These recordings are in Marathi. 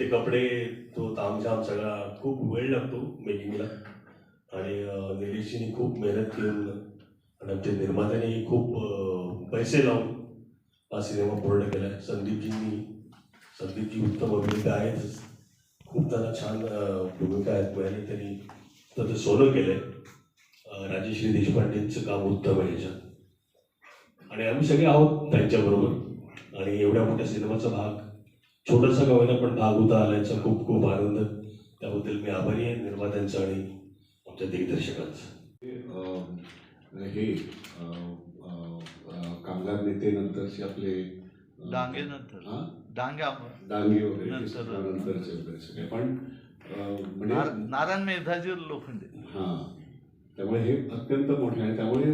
ते कपडे तो तामझाम सगळा खूप वेळ लागतो मेकिंगला. आणि अं, खूप मेहनत घेऊन आणि आमच्या निर्मात्याने खूप पैसे लावून हा सिनेमा पूर्ण केला आहे. संदीपजींनी संदीपजी उत्तम अभिनेता आहेतच खूप त्यांना छान भूमिका आहेत. मिळाली त्यांनी तर ते सोनं केलं आहे राजेश्री देशपांडेंचं काम उत्तम आहे याच्यात. आणि आम्ही सगळे आहोत त्यांच्याबरोबर. आणि एवढ्या मोठ्या सिनेमाचा भाग छोटासा होईना पण भाग होता आल्याचा खूप खूप आनंद. त्याबद्दल मी आभारी आहे निर्मात्यांचा आणि आमच्या दिग्दर्शकांचा. हे कामगार नेते नंतरचे आपले डांगे नंतर. हा? डांगे वगैरे नंतर. नंतरचे वगैरे सगळे. पण म्हणजे नारायण मेधाजी लोखंडे. हा. त्यामुळे हे अत्यंत मोठे आहे. त्यामुळे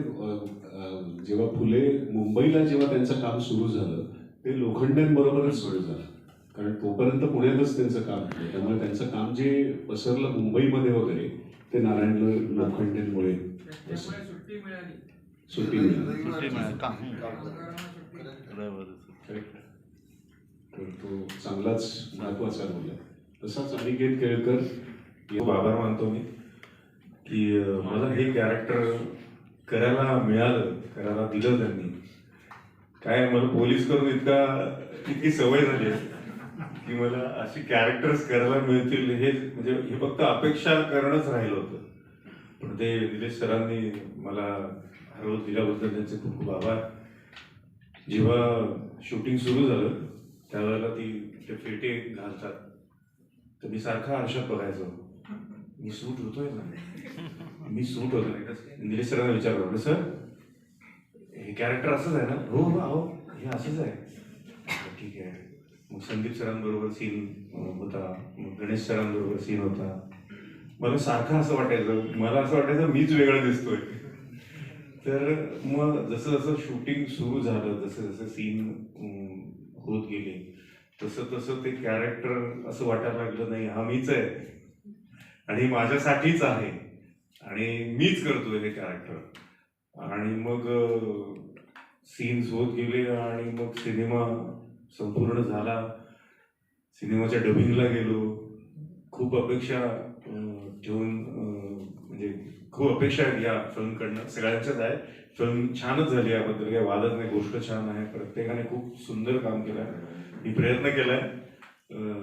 जेव्हा फुले मुंबईला जेव्हा त्यांचं काम सुरू झालं ते लोखंडेंबरोबरच सुरू झालं. कारण तोपर्यंत पुण्यातच त्यांचं काम होतं त्यामुळे त्यांचं काम जे पसरलं मुंबईमध्ये वगैरे ते नारायण लो- लोखंडेंमुळे सुट्टी मिळाली. तर तो चांगलाच महत्त्वाचा आहे. तसाच अनिकेत केळकर. खूप आभार मानतो मी की मला हे कॅरेक्टर करायला मिळालं करायला दिलं त्यांनी. काय मला पोलीस करून इतका इतकी सवय झाली आहे. की मला अशी कॅरेक्टर्स करायला मिळतील हे म्हणजे हे फक्त अपेक्षा करणंच राहिलं होतं. पण ते निलेश सरांनी मला हरवत दिल्याबद्दल त्यांचे खूप खूप आभार. जेव्हा शूटिंग सुरू झालं त्यावेळेला ती ते फेटे घालतात. तर मी सारखा आरशात बघायचो. मी सूट होतोय ना? मी सूट होतोय. निलेश सरांना विचारलं सर हे कॅरेक्टर असंच आहे ना? हो हो हे असंच आहे. ठीक आहे. मग संदीप सरांबरोबर सीन होता. मग गणेश सरांबरोबर सीन होता. मला सारखं असं वाटायचं. मला असं वाटायचं मीच वेगळं दिसतोय. तर मग जसं जसं शूटिंग सुरू झालं जसं जसं सीन होत गेले तसं तसं ते कॅरेक्टर असं वाटायला लागलं नाही हा मीच आहे. आणि माझ्यासाठीच आहे. आणि मीच करतोय हे कॅरेक्टर आणि मग सीन्स होत गेले आणि मग सिनेमा संपूर्ण झाला. सिनेमाच्या डबिंगला गेलो. खूप अपेक्षा ठेवून म्हणजे खूप अपेक्षा आहेत या फिल्मकडनं. सगळ्यांच्याच आहे. फिल्म छानच झाली याबद्दल. काही वादच नाही गोष्ट छान आहे. प्रत्येकाने खूप सुंदर काम केलं आहे मी प्रयत्न केलाय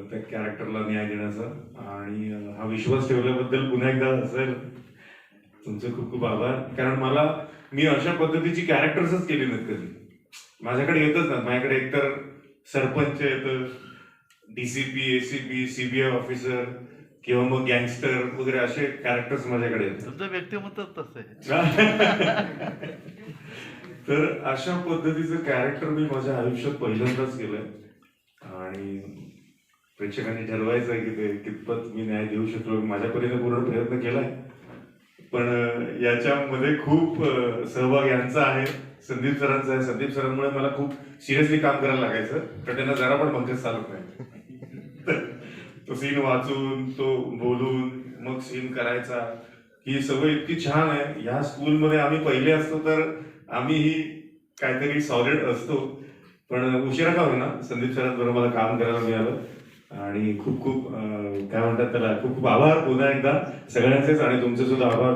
त्या कॅरेक्टरला न्याय देण्याचा. आणि हा विश्वास ठेवल्याबद्दल पुन्हा एकदा असेल तुमचे खूप खूप आभार. कारण मला मी अशा पद्धतीची कॅरेक्टर्सच केली नाहीत कधी. माझ्याकडे येतच ना माझ्याकडे एकतर सरपंच येतं डीसीपी एसीपी सीबीआय ऑफिसर किंवा मग गँगस्टर वगैरे असे कॅरेक्टर्स माझ्याकडे तुमचं व्यक्तिमत्व तसं तर अशा पद्धतीचं कॅरेक्टर मी माझ्या आयुष्यात पहिल्यांदाच केलंय. आणि प्रेक्षकांनी ठरवायचं आहे की ते कितपत मी न्याय देऊ शकलो. माझ्या परीने पूर्ण प्रयत्न केलाय. पण याच्यामध्ये खूप सहभाग यांचा आहे. संदीप सरांचा आहे. संदीप सरांमुळे मला खूप सिरियसली काम करायला लागायचं. तर त्यांना जरा पण पंकज चालत नाही. तो सीन वाचून तो बोलून मग सीन करायचा. ही सवय इतकी छान आहे. ह्या स्कूलमध्ये आम्ही पहिले असतो तर आम्ही ही काहीतरी सॉलिड असतो. पण उशिरा का होईना? संदीप सरांबरोबर मला काम करायला मिळालं. आणि खूप खूप काय म्हणतात त्याला? खूप खूप आभार. पुन्हा एकदा सगळ्यांचेच आणि तुमचे सुद्धा आभार.